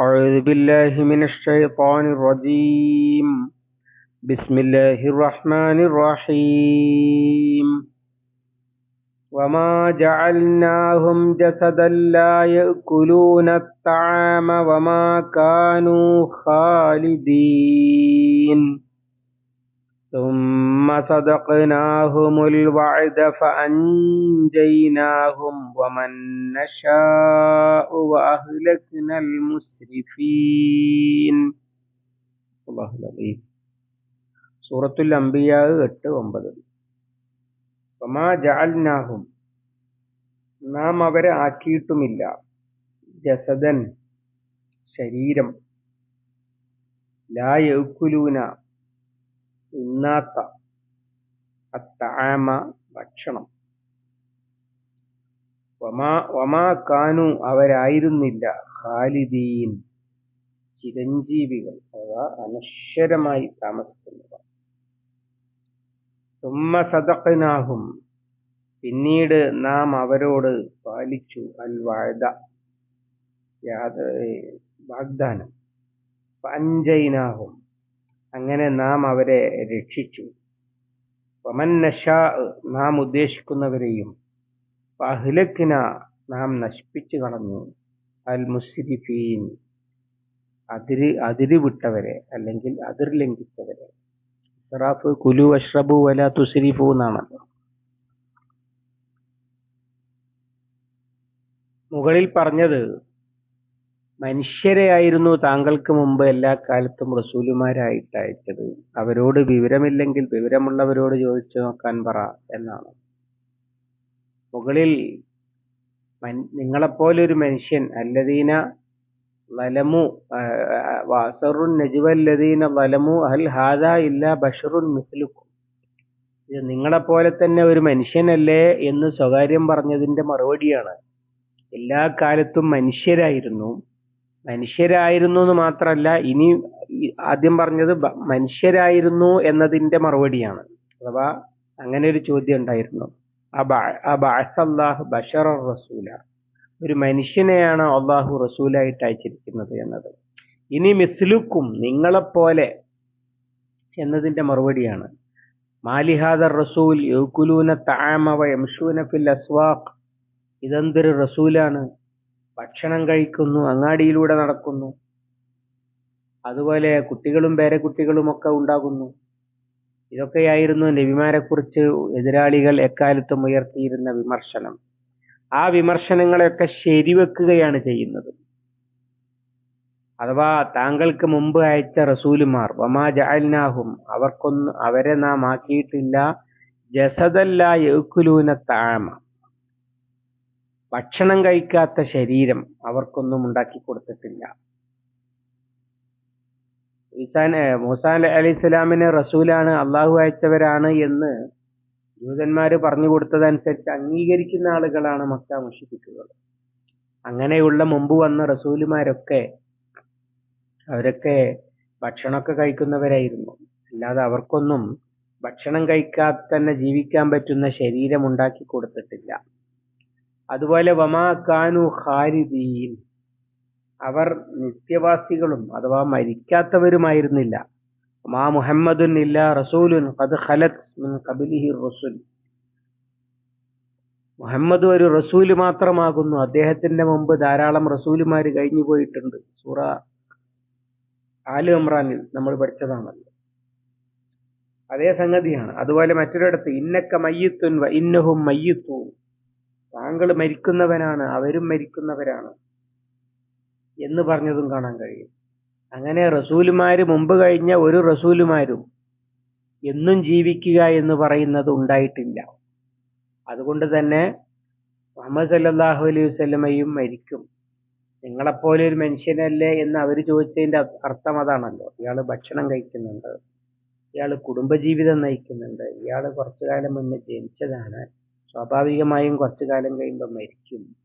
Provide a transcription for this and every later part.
أعوذ بالله من الشيطان الرجيم. بسم الله الرحمن الرحيم. وما جعلناهم جسدا لا يأكلون الطعام وما كانوا خالدين. ثم صدقناهم الوعد فأنجيناهم ومن نشاء وأهلكنا المسرفين الله العظيم സൂറത്തുൽ അംബിയാ എട്ട് ഒമ്പത് വമാ ജഅൽനാഹും നാം അവരെ ആക്കിയിട്ടുമില്ല ജസദൻ ശരീരം ലാ യൗക്കുലൂന ഉണ്ണാത്ത അത്താമ ഭക്ഷണം. വമാ വമാ കാനു അവരായിരുന്നില്ല. ഖാലിദീൻ ചിരഞ്ജീവികൾ അഥവാ അനശ്വരമായി താമസിക്കുന്നവർ. തുമ്മ സദഖനാഹും പിന്നീട് നാം അവരോട് പാലിച്ചു അൽ വാഴത വാഗ്ദാനം. അഞ്ചൈനാഹും അങ്ങനെ നാം അവരെ രക്ഷിച്ചു. വമൻ നഷാ നാം ഉദ്ദേശിക്കുന്നവരെയും അഹ്ലക്കിന നാം നശിപ്പിച്ചു കളഞ്ഞു. അൽ മുസ്രിഫീൻ അതിര് അതിര് വിട്ടവരെ അല്ലെങ്കിൽ അതിർ ലംഘിച്ചവരെ. ഇസ്റാഫ് കുലു അഷ്റബു വല തുസ്രിഫു എന്നാണല്ലോ. മുകളിൽ പറഞ്ഞത് മനുഷ്യരെയായിരുന്നു താങ്കൾക്ക് മുമ്പ് എല്ലാ കാലത്തും റസൂലുമാരായിട്ട് അയച്ചത് അവരോട് വിവരമില്ലെങ്കിൽ വിവരമുള്ളവരോട് ചോദിച്ചു നോക്കാൻ പറ എന്നാണ്. മുകളിൽ നിങ്ങളെപ്പോലെ ഒരു മനുഷ്യൻ അല്ലദീന വലമു വാസറുൻ നജുവല്ലദീന വലമു അൽ ഹാദ ഇല്ല ബഷറുൻ മിസ്ലുക്കും. ഇത് നിങ്ങളെപ്പോലെ തന്നെ ഒരു മനുഷ്യനല്ലേ എന്ന് സ്വകാര്യം പറഞ്ഞതിന്റെ മറുപടിയാണ്. എല്ലാ കാലത്തും മനുഷ്യരായിരുന്നു. മനുഷ്യരായിരുന്നു എന്ന് മാത്രമല്ല ഇനി ആദ്യം പറഞ്ഞത് മനുഷ്യരായിരുന്നു എന്നതിന്റെ മറുപടിയാണ്. അഥവാ അങ്ങനെ ഒരു ചോദ്യം ഉണ്ടായിരുന്നു. റസൂല. ഒരു മനുഷ്യനെയാണ് അള്ളാഹു റസൂലായിട്ട് അയച്ചിരിക്കുന്നത് എന്നത്. ഇനി മിസ്ലുക്കും നിങ്ങളെപ്പോലെ എന്നതിന്റെ മറുപടിയാണ്. മാലിഹാദർ റസൂൽ യുക്കുലൂന താമവ വയംശൂന ഫിൽ അസ്വാഖ്. ഇതെന്തൊരു റസൂലാണ്? ഭക്ഷണം കഴിക്കുന്നു അങ്ങാടിയിലൂടെ നടക്കുന്നു. അതുപോലെ കുട്ടികളും പേരക്കുട്ടികളും ഒക്കെ ഉണ്ടാകുന്നു. ഇതൊക്കെയായിരുന്നു നബിമാരെ കുറിച്ച് എതിരാളികൾ എക്കാലത്തും ഉയർത്തിയിരുന്ന വിമർശനം. ആ വിമർശനങ്ങളെയൊക്കെ ശരിവെക്കുകയാണ് ചെയ്യുന്നത്. അഥവാ താങ്കൾക്ക് മുമ്പ് അയച്ച റസൂലുമാർ വമാ ജഅൽനാഹും അവർക്കൊന്നും അവരെ നാം ആക്കിയിട്ടില്ല. ജസദല്ല യൗക്കുലൂന താമ ഭക്ഷണം കഴിക്കാത്ത ശരീരം അവർക്കൊന്നും ഉണ്ടാക്കി കൊടുത്തിട്ടില്ല. ഈസാൻ മൂസാ അലി ഇസ്ലാമിന് റസൂലാണ് അള്ളാഹു അയച്ചവരാണ് എന്ന് ജൂതന്മാര് പറഞ്ഞു കൊടുത്തതനുസരിച്ച് അംഗീകരിക്കുന്ന ആളുകളാണ് മക്ക മുഷിപ്പിക്കുകൾ അങ്ങനെയുള്ള മുമ്പ് വന്ന റസൂലുമാരൊക്കെ അവരൊക്കെ ഭക്ഷണമൊക്കെ കഴിക്കുന്നവരായിരുന്നു. അല്ലാതെ അവർക്കൊന്നും ഭക്ഷണം കഴിക്കാതെ തന്നെ ജീവിക്കാൻ പറ്റുന്ന ശരീരം ഉണ്ടാക്കി കൊടുത്തിട്ടില്ല. അതുപോലെ വമാ കാനു ഖാരിദീൻ. അവർ നിത്യവാസികളും അഥവാ മരിക്കാത്തവരുമായിരുന്നില്ല. മാ മുഹമ്മദുൻ ഇല്ല റസൂലുൻ ഖദ് ഖലത് മിൻ ഖബലിഹി റസൂൽ. മുഹമ്മദ് ഒരു റസൂൽ മാത്രമാകുന്നു. അദ്ദേഹത്തിന്റെ മുമ്പ് ധാരാളം റസൂലുമാർ കഴിഞ്ഞു പോയിട്ടുണ്ട്. സൂറ ആലു ഇമ്രാനിൽ നമ്മൾ പഠിച്ചതാണല്ലോ അതേ സംഗതിയാണ്. അതുപോലെ മറ്റൊരിടത്ത് ഇന്നക്ക മയ്യത്തുൻ ഇന്നഹും മയ്യത്തൂൻ. താങ്കൾ മരിക്കുന്നവനാണ് അവരും മരിക്കുന്നവരാണ് എന്ന് പറഞ്ഞതും കാണാൻ കഴിയും. അങ്ങനെ റസൂലുമാര് മുമ്പ് കഴിഞ്ഞ ഒരു റസൂലുമാരും എന്നും ജീവിക്കുക എന്ന് പറയുന്നത് ഉണ്ടായിട്ടില്ല. അതുകൊണ്ട് തന്നെ മുഹമ്മദ് സല്ലാഹു അലൈഹി വസ്ലമയും മരിക്കും. നിങ്ങളെപ്പോലെ ഒരു മനുഷ്യനല്ലേ എന്ന് അവർ ചോദിച്ചതിന്റെ അർത്ഥം അതാണല്ലോ. ഇയാൾ ഭക്ഷണം കഴിക്കുന്നുണ്ട് ഇയാൾ കുടുംബജീവിതം നയിക്കുന്നുണ്ട് ഇയാൾ കുറച്ചു കാലം മുന്നേ ജനിച്ചതാണ്. സ്വാഭാവികമായും കുറച്ചു കാലം കഴിയുമ്പോൾ മരിക്കും.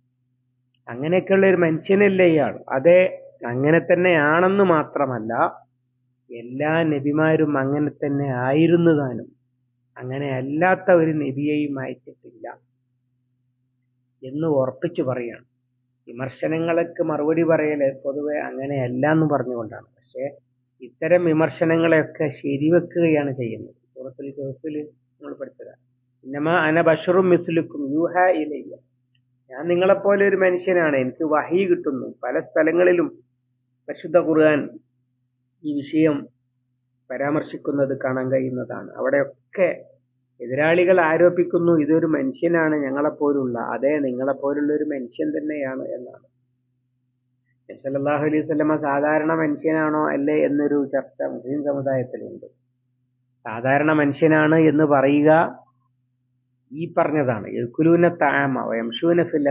അങ്ങനെയൊക്കെയുള്ള ഒരു മനുഷ്യനല്ലേ ഇയാൾ. അതെ അങ്ങനെ തന്നെയാണെന്ന് മാത്രമല്ല എല്ലാ നബിമാരും അങ്ങനെ തന്നെ ആയിരുന്നു താനും. അങ്ങനെ അല്ലാത്ത ഒരു നബിയെയും അയച്ചിട്ടില്ല എന്ന് ഉറപ്പിച്ചു പറയാണ്. വിമർശനങ്ങൾക്ക് മറുപടി പറയൽ പൊതുവെ അങ്ങനെയല്ല എന്ന് പറഞ്ഞുകൊണ്ടാണ്. പക്ഷേ ഇത്തരം വിമർശനങ്ങളെയൊക്കെ ശരിവെക്കുകയാണ് ചെയ്യുന്നത്. സൂറത്തുൽ കഹഫിൽ നമ്മൾ പഠിച്ചതാണ്. ബഷറും മിസ്ലുക്കും യൂഹ ഇലയ്യ. ഞാൻ നിങ്ങളെപ്പോലെ ഒരു മനുഷ്യനാണ്. എനിക്ക് വഹി കിട്ടുന്നു. പല സ്ഥലങ്ങളിലും പരിശുദ്ധ ഖുർആൻ ഈ വിഷയം പരാമർശിക്കുന്നത് കാണാൻ കഴിയുന്നതാണ്. അവിടെയൊക്കെ എതിരാളികൾ ആരോപിക്കുന്നു ഇതൊരു മനുഷ്യനാണ് ഞങ്ങളെപ്പോലുള്ള. അതെ നിങ്ങളെപ്പോലുള്ള ഒരു മനുഷ്യൻ തന്നെയാണ് എന്നാണ്. സല്ലല്ലാഹു അലൈഹി സ്വലമ സാധാരണ മനുഷ്യനാണോ അല്ലേ എന്നൊരു ചർച്ച മുസ്ലിം സമുദായത്തിലുണ്ട്. സാധാരണ മനുഷ്യനാണ് എന്ന് പറയുക ഈ പറഞ്ഞതാണ് എൽക്കുലൂന താമ വംശൂന ഫിൽ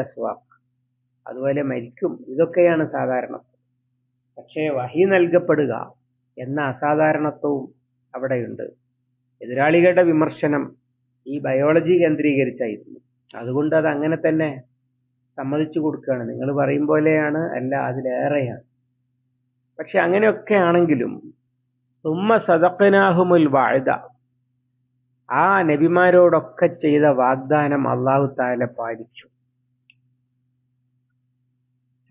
അതുപോലെ മരിക്കും ഇതൊക്കെയാണ് സാധാരണ പക്ഷേ വഹി നൽകപ്പെടുക എന്ന അസാധാരണത്വവും അവിടെയുണ്ട്. എതിരാളികളുടെ വിമർശനം ഈ ബയോളജി കേന്ദ്രീകരിച്ചായിരുന്നു. അതുകൊണ്ട് അത് അങ്ങനെ തന്നെ സമ്മതിച്ചു കൊടുക്കുകയാണ്. നിങ്ങൾ പറയും പോലെയാണ് അല്ല അതിലേറെയാണ്. പക്ഷെ അങ്ങനെയൊക്കെ ആണെങ്കിലും സുമ്മ സദക്കനാഹുമുൽ വാഴ്ത ആ നബിമാരോടൊക്കെ ചെയ്ത വാഗ്ദാനം അള്ളാഹു താല പാലിച്ചു.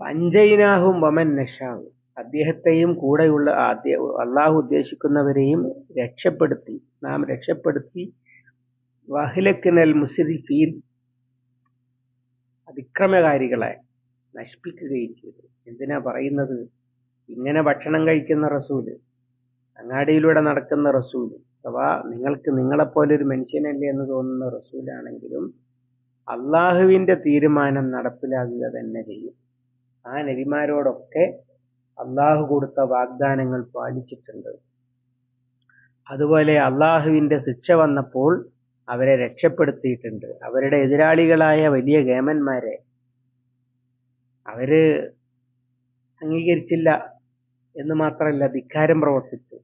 പഞ്ചൈനാഹും വമൻ നഷാഹു അദ്ദേഹത്തെയും കൂടെയുള്ള അള്ളാഹു ഉദ്ദേശിക്കുന്നവരെയും രക്ഷപ്പെടുത്തി നാം രക്ഷപ്പെടുത്തി. വഹിലക്കിനൽ മുസ്രിഫീൻ അതിക്രമകാരികളെ നശിപ്പിക്കുകയും ചെയ്തു. എന്തിനാ പറയുന്നത്? ഇങ്ങനെ ഭക്ഷണം കഴിക്കുന്ന റസൂൽ അങ്ങാടിയിലൂടെ നടക്കുന്ന റസൂൽ അഥവാ നിങ്ങൾക്ക് നിങ്ങളെപ്പോലെ ഒരു മനുഷ്യനല്ലേ എന്ന് തോന്നുന്ന റസൂലാണെങ്കിലും അള്ളാഹുവിന്റെ തീരുമാനം നടപ്പിലാക്കുക തന്നെ ചെയ്യും. ആ നബിമാരോടൊക്കെ അള്ളാഹു കൊടുത്ത വാഗ്ദാനങ്ങൾ പാലിച്ചിട്ടുണ്ട്. അതുപോലെ അള്ളാഹുവിന്റെ ശിക്ഷ വന്നപ്പോൾ അവരെ രക്ഷപ്പെടുത്തിയിട്ടുണ്ട്. അവരുടെ എതിരാളികളായ വലിയ ഗേമന്മാരെ അവർ അംഗീകരിച്ചില്ല എന്ന് മാത്രമല്ല ധിക്കാരം പ്രവർത്തിച്ചു.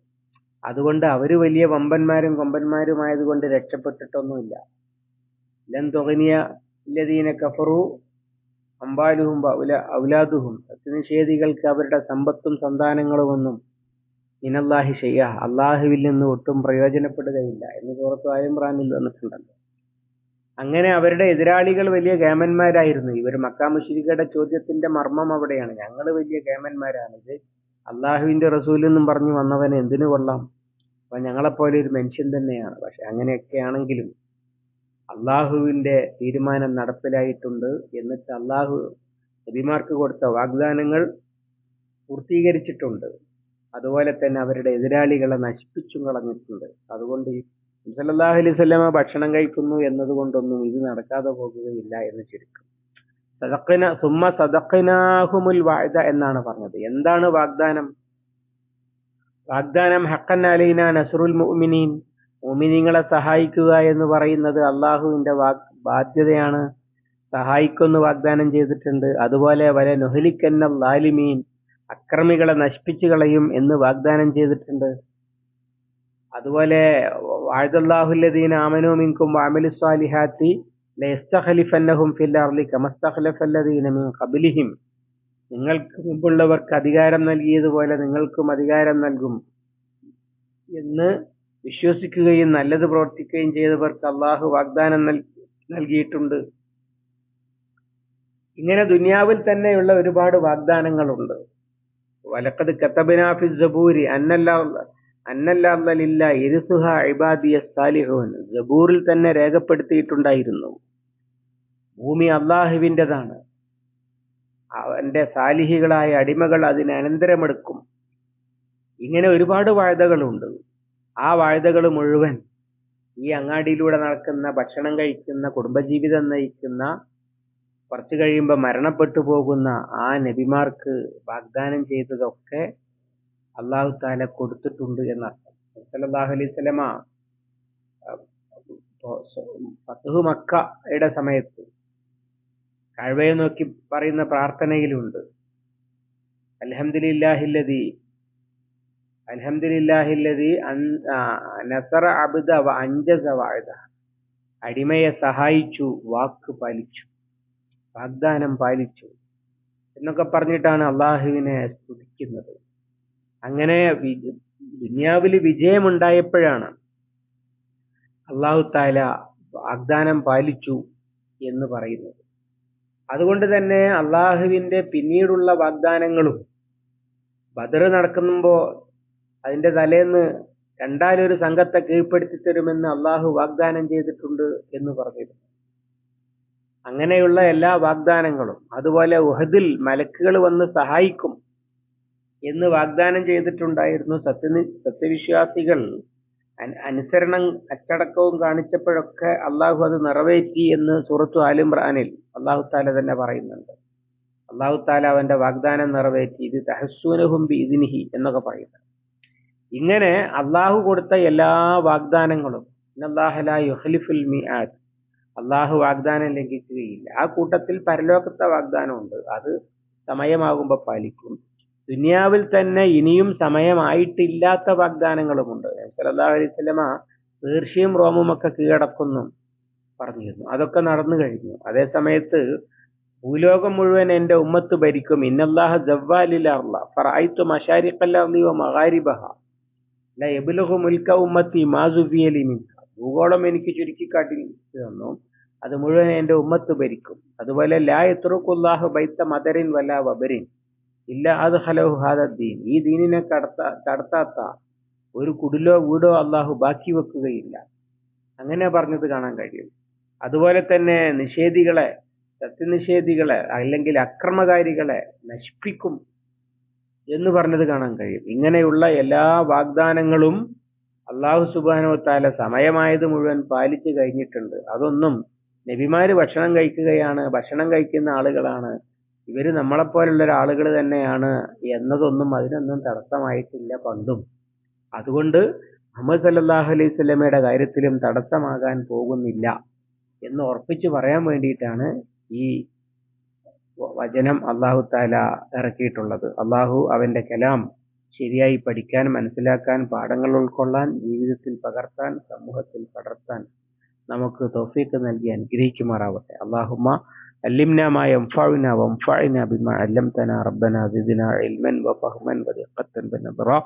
അതുകൊണ്ട് അവർ വലിയ വമ്പന്മാരും കൊമ്പന്മാരുമായതുകൊണ്ട് രക്ഷപ്പെട്ടിട്ടൊന്നുമില്ല. ലൻ തുകനിയ കഫറു അമ്പാലുഹും ഔലാദുഹും. സത്യനിഷേധികൾക്ക് അവരുടെ സമ്പത്തും സന്താനങ്ങളും ഒന്നും മിനല്ലാഹി ഷെയ്യ അള്ളാഹുവിൽ നിന്ന് ഒട്ടും പ്രയോജനപ്പെടുകയില്ല എന്ന് പുറത്തു ആയംറാനിൽ വന്നിട്ടുണ്ടല്ലോ. അങ്ങനെ അവരുടെ എതിരാളികൾ വലിയ കേമന്മാരായിരുന്നു. ഇവർ മക്കാമുഷിരിക്കയുടെ ചോദ്യത്തിന്റെ മർമ്മം അവിടെയാണ്. ഞങ്ങൾ വലിയ കേമന്മാരാണിത്. അള്ളാഹുവിന്റെ റസൂലെന്നും പറഞ്ഞു വന്നവനെ എന്തിനു കൊള്ളാം അപ്പൊ ഞങ്ങളെപ്പോലെ ഒരു മനുഷ്യൻ തന്നെയാണ്. പക്ഷെ അങ്ങനെയൊക്കെ ആണെങ്കിലും തീരുമാനം നടപ്പിലായിട്ടുണ്ട് എന്നിട്ട് അള്ളാഹു നബിമാർക്ക് കൊടുത്ത വാഗ്ദാനങ്ങൾ പൂർത്തീകരിച്ചിട്ടുണ്ട്. അതുപോലെ തന്നെ അവരുടെ എതിരാളികളെ നശിപ്പിച്ചും കളഞ്ഞിട്ടുണ്ട്. അതുകൊണ്ട് സല്ലല്ലാഹു അലൈഹി വസല്ലമ ഭക്ഷണം കഴിക്കുന്നു എന്നതുകൊണ്ടൊന്നും ഇത് നടക്കാതെ പോകുകയില്ല എന്ന് ചുരുക്കം. സദക്കിന സുമ്മ സദക്കിനാഹുമുൽ വാഴ്ദ എന്നാണ് പറഞ്ഞത്. എന്താണ് വാഗ്ദാനം? വാഗ്ദാനം ഹക്കൻ അലൈന നസറുൽ മുഅ്മിനീൻ. മുഅ്മിനീങ്ങളെ സഹായിക്കുക എന്ന് പറയുന്നത് അള്ളാഹുവിന്റെ വാഗ് ബാധ്യതയാണ്. സഹായിക്കുമെന്ന് വാഗ്ദാനം ചെയ്തിട്ടുണ്ട്. അതുപോലെ വല നൊഹലിക്കന്ന ലാലിമീൻ. അക്രമികളെ നശിപ്പിച്ചു കളയും എന്ന് വാഗ്ദാനം ചെയ്തിട്ടുണ്ട്. അതുപോലെ വാഴ്ദല്ലാഹുല്ലദീൻ ആമനു മിൻകും വാമിലു സ്വാലിഹാത്തി ലയസ്തഖലിഫന്നഹും ഫിൽ അർളി കമസ്തഖലഫല്ലദീന മിൻ നിങ്ങൾക്ക് മുമ്പുള്ളവർക്ക് അധികാരം നൽകിയതുപോലെ നിങ്ങൾക്കും അധികാരം നൽകും എന്ന് വിശ്വസിക്കുകയും നല്ലത് പ്രവർത്തിക്കുകയും ചെയ്തവർക്ക് അള്ളാഹു വാഗ്ദാനം നൽകിയിട്ടുണ്ട്. ഇങ്ങനെ ദുനിയാവിൽ തന്നെയുള്ള ഒരുപാട് വാഗ്ദാനങ്ങളുണ്ട്. വലക്കത് കത്തബിനാഫി ജബൂരി അന്നല്ല അന്നല്ലാല്ല ഇരുസുഹ ഇബാദിയ സാലിഹോൻ. ജബൂറിൽ തന്നെ രേഖപ്പെടുത്തിയിട്ടുണ്ടായിരുന്നു. ഭൂമി അള്ളാഹുവിന്റെതാണ്. അവന്റെ സാലിഹികളായ അടിമകൾ അതിന് അനന്തരമെടുക്കും. ഇങ്ങനെ ഒരുപാട് വാഴ്തകളുണ്ട്. ആ വാഴ്തകൾ മുഴുവൻ ഈ അങ്ങാടിയിലൂടെ നടക്കുന്ന ഭക്ഷണം കഴിക്കുന്ന കുടുംബജീവിതം നയിക്കുന്ന കുറച്ചു കഴിയുമ്പോൾ മരണപ്പെട്ടു പോകുന്ന ആ നബിമാർക്ക് വാഗ്ദാനം ചെയ്തതൊക്കെ അള്ളാഹു താല കൊടുത്തിട്ടുണ്ട് എന്നർത്ഥം. അലൈഹി സ്വലമ ഫത്തുഹ് മക്കയുടെ സമയത്ത് കഴവയെ നോക്കി പറയുന്ന പ്രാർത്ഥനയിലുണ്ട്. അൽഹംദുലില്ലാഹില്ലതി അൽഹംദുലില്ലാഹില്ലതി നസറ അബ്ദ വ അഞ്ചസ വാഴ്ത അടിമയെ സഹായിച്ചു വാക്ക് പാലിച്ചു വാഗ്ദാനം പാലിച്ചു എന്നൊക്കെ പറഞ്ഞിട്ടാണ് അള്ളാഹുവിനെ സ്തുതിക്കുന്നത്. അങ്ങനെ ദുനിയാവിൽ വിജയമുണ്ടായപ്പോഴാണ് അള്ളാഹു താല വാഗ്ദാനം പാലിച്ചു എന്ന് പറയുന്നത്. അതുകൊണ്ട് തന്നെ അള്ളാഹുവിന്റെ പിന്നീടുള്ള വാഗ്ദാനങ്ങളും ബദർ നടക്കുമ്പോൾ അതിന്റെ തലേന്ന് രണ്ടാലൊരു സംഘത്തെ കീഴ്പ്പെടുത്തി തരുമെന്ന് അള്ളാഹു വാഗ്ദാനം ചെയ്തിട്ടുണ്ട് എന്ന് പറഞ്ഞിരുന്നു. അങ്ങനെയുള്ള എല്ലാ വാഗ്ദാനങ്ങളും അതുപോലെ ഉഹദിൽ മലക്കുകൾ വന്ന് സഹായിക്കും എന്ന് വാഗ്ദാനം ചെയ്തിട്ടുണ്ടായിരുന്നു സത്യ സത്യവിശ്വാസികൾ. അനുസരണം അച്ചടക്കവും കാണിച്ചപ്പോഴൊക്കെ അള്ളാഹു അത് നിറവേറ്റി എന്ന് സൂറത്തു ആലിമ്രാനിൽ അള്ളാഹു താല തന്നെ പറയുന്നുണ്ട്. അള്ളാഹു താല അവന്റെ വാഗ്ദാനം നിറവേറ്റി ഇത് തഹസ്സൂനഹും ബിഇദ്നിഹി എന്നൊക്കെ പറയുന്നു. ഇങ്ങനെ അള്ളാഹു കൊടുത്ത എല്ലാ വാഗ്ദാനങ്ങളും അള്ളാഹു വാഗ്ദാനം ലംഘിക്കുകയില്ല. ആ കൂട്ടത്തിൽ പരലോകത്തെ വാഗ്ദാനമുണ്ട്. അത് സമയമാകുമ്പോൾ പാലിക്കും. ദുനിയാവിൽ തന്നെ ഇനിയും സമയമായിട്ടില്ലാത്ത വാഗ്ദാനങ്ങളുമുണ്ട്. സല്ലല്ലാഹു അലൈഹി വസല്ലമ പേർഷ്യയും റോമും ഒക്കെ കീഴടക്കുന്നു പറഞ്ഞിരുന്നു. അതൊക്കെ നടന്നു കഴിഞ്ഞു. അതേ സമയത്ത് ഭൂലോകം മുഴുവൻ എന്റെ ഉമ്മത്ത് ഭരിക്കും. ഇന്നല്ലാഹ ജവ്വാലിൽ അർള. ഫറഅയ്തു മശാരിഖൽ അർളി വ മഗാരിബഹ. ല യബ്ലുഗു മുൽക ഉമ്മത്തി ഭൂഗോളം എനിക്ക് ചുരുക്കിക്കാട്ടി തന്നു അത് മുഴുവൻ എന്റെ ഉമ്മത്ത് ഭരിക്കും. അതുപോലെ ലാ യത്രുഖുല്ലാഹു ബൈത്ത മദരിൻ വല്ല വബരിൻ. ഇല്ല അത് ഹലഹു ഹാദീൻ ഈ ദീനിനെ കടത്ത കടത്താത്ത ഒരു കുടിലോ വീടോ അള്ളാഹു ബാക്കി വെക്കുകയില്ല. അങ്ങനെ പറഞ്ഞത് കാണാൻ കഴിയും. അതുപോലെ തന്നെ നിഷേധികളെ സത്യനിഷേധികളെ അല്ലെങ്കിൽ അക്രമകാരികളെ നശിപ്പിക്കും എന്ന് പറഞ്ഞത് കാണാൻ കഴിയും. ഇങ്ങനെയുള്ള എല്ലാ വാഗ്ദാനങ്ങളും അള്ളാഹു സുബാനുവത്താല താല സമയമായത് മുഴുവൻ പാലിച്ചു കഴിഞ്ഞിട്ടുണ്ട്. അതൊന്നും നബിമാര് ഭക്ഷണം കഴിക്കുകയാണ് ഭക്ഷണം കഴിക്കുന്ന ആളുകളാണ് ഇവർ നമ്മളെപ്പോലുള്ള ആളുകൾ തന്നെയാണ് എന്നതൊന്നും അതിനൊന്നും തടസ്സമായിട്ടില്ല പണ്ടും. അതുകൊണ്ട് മുഹമ്മദ് സല്ലാഹു അലൈഹി സ്വലമയുടെ കാര്യത്തിലും തടസ്സമാകാൻ പോകുന്നില്ല എന്ന് ഉറപ്പിച്ചു പറയാൻ വേണ്ടിയിട്ടാണ് ഈ വചനം അള്ളാഹു താല ഇറക്കിയിട്ടുള്ളത്. അള്ളാഹു അവന്റെ കലാം ശരിയായി പഠിക്കാൻ മനസ്സിലാക്കാൻ പാഠങ്ങൾ ഉൾക്കൊള്ളാൻ ജീവിതത്തിൽ പകർത്താൻ സമൂഹത്തിൽ പടർത്താൻ നമുക്ക് തോഫീക്ക് നൽകി അനുഗ്രഹിക്കുമാറാവട്ടെ. അള്ളാഹുമ്മ علمنا ما ينفعنا وانفعنا بما علمتنا. ربنا زدنا علما وفهما ودقة بنظرة.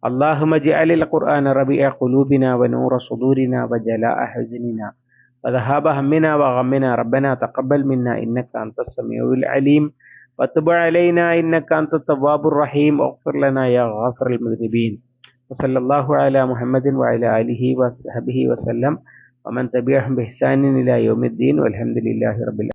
اللهم اجعل القرآن ربيع قلوبنا ونور صدورنا وجلاء حزننا. وذهاب همنا وغمنا. ربنا تقبل منا إنك أنت السميع العليم. وتب علينا إنك أنت التواب الرحيم. واغفر لنا يا غافر المذنبين. وصلى الله على محمد وعلى آله وصحبه وسلم. ومن تبعهم بإحسان إلى يوم الدين. والحمد لله رب العالمين.